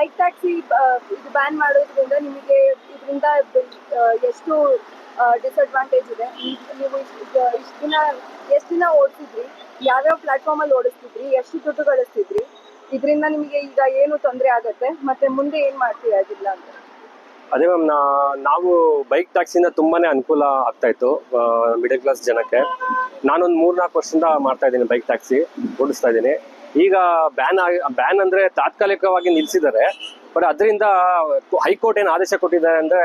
Bike taxi ಇದು ban ಮಾಡೋದ್ರಿಂದ ನಿಮಗೆ ಇದರಿಂದ ಎಷ್ಟು ಡಿಸ್ಅಡ್ವಾಂಟೇಜ್ ಇದೆ. ನೀವು ಇಷ್ಟು ದಿನ, ಎಷ್ಟು ದಿನ ಓಡಿಸಿದ್ರಿ, ಯಾವ್ಯಾವ ಪ್ಲಾಟ್ಫಾರ್ಮ್ ಅಲ್ಲಿ ಓಡಿಸ್ತಿದ್ರಿ, ಎಷ್ಟು ದುಡ್ಡು ಗಳಿಸ್ತಿದ್ರಿ, ಇದರಿಂದ ನಿಮಗೆ ಈಗ ಏನು ತೊಂದರೆ ಆಗುತ್ತೆ, ಮತ್ತೆ ಮುಂದೆ ಏನ್ ಮಾಡ್ತೀವಿ ಆಗಿಲ್ಲ ಅಂತ? ಅದೇ ಮ್ಯಾಮ್ ನಾವು ಬೈಕ್ ಟ್ಯಾಕ್ಸಿಂದ ತುಂಬಾನೇ ಅನುಕೂಲ ಆಗ್ತಾ ಇತ್ತು ಮಿಡಲ್ ಕ್ಲಾಸ್ ಜನಕ್ಕೆ. ನಾನೊಂದು ಮೂರ್ನಾಲ್ಕು ವರ್ಷದಿಂದ ಮಾಡ್ತಾ ಇದ್ದೀನಿ ಬೈಕ್ ಟ್ಯಾಕ್ಸಿ ಓಡಿಸ್ತಾ ಇದ್ದೀನಿ. ಈಗ ಬ್ಯಾನ್ ಬ್ಯಾನ್ ಅಂದ್ರೆ ತಾತ್ಕಾಲಿಕವಾಗಿ ನಿಲ್ಸಿದ್ದಾರೆ. ಬಟ್ ಅದರಿಂದ ಹೈಕೋರ್ಟ್ ಏನು ಆದೇಶ ಕೊಟ್ಟಿದ್ದಾರೆ ಅಂದ್ರೆ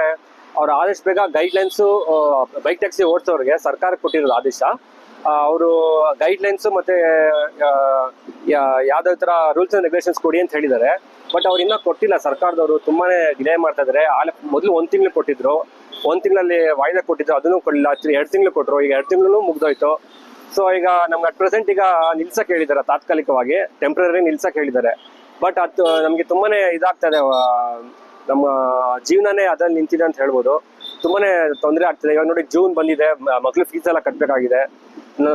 ಅವ್ರ ಆದೇಶ ಬೇಗ ಗೈಡ್ಲೈನ್ಸು ಬೈಕ್ ಟ್ಯಾಕ್ಸಿ ಓಡಿಸೋರಿಗೆ ಸರ್ಕಾರ ಕೊಟ್ಟಿರೋದು ಆದೇಶ. ಅವರು ಗೈಡ್ಲೈನ್ಸು ಮತ್ತೆ ಯಾವ್ದಾವ್ ತರ ರೂಲ್ಸ್ ಅಂಡ್ ರೆಗ್ಯುಲೇಷನ್ಸ್ ಕೊಡಿ ಅಂತ ಹೇಳಿದ್ದಾರೆ. ಬಟ್ ಅವ್ರು ಇನ್ನೂ ಕೊಟ್ಟಿಲ್ಲ, ಸರ್ಕಾರದವರು ತುಂಬಾನೇ ಡಿಲೇ ಮಾಡ್ತಾ ಇದ್ದಾರೆ. ಆಲೆ, ಮೊದಲು ಒಂದು ತಿಂಗಳು ಕೊಟ್ಟಿದ್ರು. ಒಂದು ತಿಂಗಳಲ್ಲಿ ವಾಯ್ದೆ ಕೊಟ್ಟಿದ್ರು, ಅದನ್ನು ಕೊಡಲಿಲ್ಲ. ಎರಡು ತಿಂಗಳು ಕೊಟ್ಟರು ಈಗ ಎರಡು ತಿಂಗಳು ಮುಗ್ದೋಯ್ತು. ಸೊ ಈಗ ನಮ್ಗೆ ಅಟ್ ಪ್ರೆಸೆಂಟ್ ಈಗ ನಿಲ್ಸಕ್ ಹೇಳಿದ್ದಾರೆ, ತಾತ್ಕಾಲಿಕವಾಗಿ ಟೆಂಪ್ರರಿ ನಿಲ್ಸಕ್ ಹೇಳಿದ್ದಾರೆ. ಬಟ್ ಅದು, ನಮಗೆ ತುಂಬಾನೇ ಇದಾಗ್ತಾ ಇದೆ ನಮ್ಮ ಜೀವನನೇ ಅದ್ರಲ್ಲಿ ನಿಂತಿದೆ ಅಂತ ಹೇಳ್ಬೋದು. ತುಂಬಾನೇ ತೊಂದರೆ ಆಗ್ತಿದೆ. ಇವಾಗ ನೋಡಿ ಜೂನ್ ಬಂದಿದೆ ಮಕ್ಳು ಫೀಸ್ ಎಲ್ಲ ಕಟ್ಟಬೇಕಾಗಿದೆ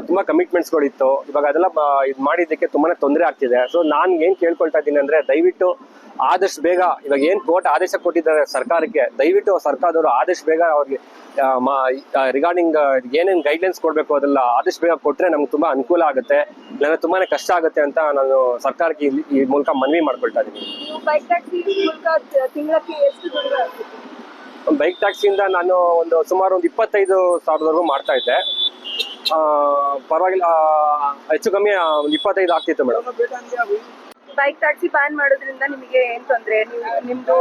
ತುಂಬಾ ಕಮಿಟ್ಮೆಂಟ್ಸ್ಗಳಿತ್ತು ಇವಾಗ ಅದೆಲ್ಲ ಇದು ಮಾಡಿದ್ದಕ್ಕೆ ತುಂಬಾನೇ ತೊಂದರೆ ಆಗ್ತಿದೆ. ಸೊ ನಾನು ಏನು ಕೇಳ್ಕೊಳ್ತಾ ಇದ್ದೀನಿ ಅಂದ್ರೆ, ದಯವಿಟ್ಟು ಆದಷ್ಟು ಬೇಗ, ಇವಾಗ ಏನು ಕೋರ್ಟ್ ಆದೇಶ ಕೊಟ್ಟಿದ್ದಾರೆ ಸರ್ಕಾರಕ್ಕೆ, ದಯವಿಟ್ಟು ಸರ್ಕಾರದವರು ಆದಷ್ಟು ಬೇಗ ಅವ್ರಿಗೆ ರಿಗಾರ್ಡಿಂಗ್ ಏನೇನು ಗೈಡ್ಲೈನ್ಸ್ ಕೊಡಬೇಕು ಅದೆಲ್ಲ ಆದಷ್ಟು ಬೇಗ ಕೊಟ್ಟರೆ ನಮ್ಗೆ ತುಂಬಾ ಅನುಕೂಲ ಆಗುತ್ತೆ. ನನಗೆ ತುಂಬಾ ಕಷ್ಟ ಆಗುತ್ತೆ ಅಂತ ನಾನು ಸರ್ಕಾರಕ್ಕೆ ಈ- ಮೂಲಕ ಮನವಿ ಮಾಡ್ಕೊಳ್ತಾ ಇದ್ದೀನಿ. ಬೈಕ್ ಟ್ಯಾಕ್ಸಿಯಿಂದ ನಾನು ಒಂದು ಸುಮಾರು ಒಂದು ಇಪ್ಪತ್ತೈದು ಸಾವಿರದವರೆಗೂ ಮಾಡ್ತಾ ಇದ್ದೆ. ಪರವಾಗಿಲ್ಲ ಹೆಚ್ಚು ಕಮ್ಮಿ ಒಂದು ಇಪ್ಪತ್ತೈದು ಆಗ್ತಿತ್ತು ಮೇಡಮ್. ಬೈಕ್ ಟ್ಯಾಕ್ಸಿ ಬ್ಯಾನ್ ಮಾಡೋದ್ರಿಂದ ನಿಮಗೆ ಏನ್ ತೊಂದ್ರೆ? ನೀವು ನಿಮ್ದು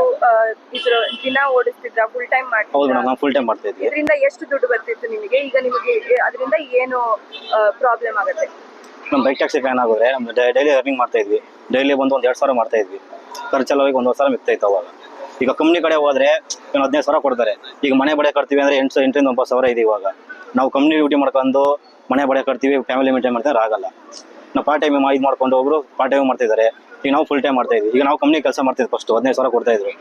ಇದ್ರ ದಿನ ಓಡಿಸ್ತಿದ್ರ ಫುಲ್ ಟೈಮ್ ಹೌದು ಮಾಡ್ತಿದ್ರ ನಾವು ಫುಲ್ ಟೈಮ್ ಮಾಡ್ತಾ ಇದ್ವಿ ಇದರಿಂದ ಎಷ್ಟು ದುಡ್ಡು ಬರ್ತಿತ್ತು ನಿಮಗೆ? ಈಗ ನಿಮಗೆ ಅದರಿಂದ ಏನು ಪ್ರಾಬ್ಲಮ್ ಆಗುತ್ತೆ? ನಮ್ಮ ಬೈಕ್ ಟ್ಯಾಕ್ಸಿ ಬ್ಯಾನ್ ಆಗೋದ್ರೆ ನಮ್ಮ ಡೈಲಿ ಅರ್ನಿಂಗ್ ಮಾಡ್ತಾ ಇದ್ವಿ. ಡೈಲಿ ಬಂದು ಒಂದು ಎರಡು ಸಾವಿರ ಮಾಡ್ತಾ ಇದ್ವಿ. ಖರ್ಚೆಲ್ಲ ಹೋಗಿ ಒಂದು ಸಾವಿರ ಮಿಕ್ತಾ ಇತ್ತು ಅವಾಗ. ಈಗ ಕಂಪ್ನಿ ಕಡೆ ಹೋದ್ರೆ ಏನು ಹದಿನೈದು ಸಾವಿರ ಕೊಡ್ತಾರೆ. ಈಗ ಮನೆ ಬಡೆ ಕಟ್ತೀವಿ ಅಂದ್ರೆ ಎಂಟು ಎಂಟರಿಂದ ಒಂಬತ್ತು ಸಾವಿರ ಇದೆ ಇವಾಗ. ನಾವು ಕಂಪ್ನಿ ಡ್ಯೂಟಿ ಮಾಡ್ಕೊಂಡು ಮನೆ ಬಡೆ ಕಟ್ತೀವಿ ಫ್ಯಾಮಿಲಿ ಮೇಂಟೈನ್ ಮಾಡ್ತಾರೆ ಆಗಲ್ಲ. ನಾವು ಪಾರ್ಟ್ ಟೈಮ್ ಇದು ಮಾಡ್ಕೊಂಡು ಒಬ್ರು ಪಾರ್ಟ್ ಟೈಮ್ ಮಾಡ್ತಿದ್ದಾರೆ. ಈಗ ನಾವು ಫುಲ್ ಟೈಮ್ ಮಾಡ್ತಾ ಇದ್ವಿ. ಈಗ ನಾವು ಕಂಪ್ನಿ ಕೆಲಸ ಮಾಡ್ತಿದ್ವಿ ಫಸ್ಟ್ ಹದಿನೈದು ಸಾವಿರ ಕೊಡ್ತಾ ಇದ್ವಿ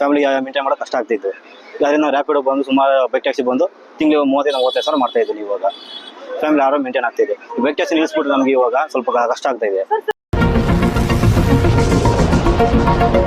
ಫ್ಯಾಮಿಲಿ ಮೇಂಟೈನ್ ಮಾಡೋಕೆ ಕಷ್ಟ ಆಗ್ತಿತ್ತು. ಈಗ ಅದರಿಂದ ರ್ಯಾಪಿಡ್ ಬಂದು ಸುಮಾರು ಬೈಕ್ ಟ್ಯಾಕ್ಸಿ ಬಂದು ತಿಂಗಳು ಮೂವತ್ತೈದು ಮೂವತ್ತೈದು ಸಾವಿರ ಮಾಡ್ತಾ ಇದ್ದೀನಿ ಇವಾಗ. ಫ್ಯಾಮಿಲಿ ಆರಾಮ್ ಮೇಂಟೈನ್ ಆಗ್ತಿದೆ. ಬೈಕ್ ಟ್ಯಾಕ್ಸಿ ನಿಲ್ಲಿಸ್ಬಿಟ್ಟು ನಮಗೆ ಇವಾಗ ಸ್ವಲ್ಪ ಕಷ್ಟ ಆಗ್ತಾ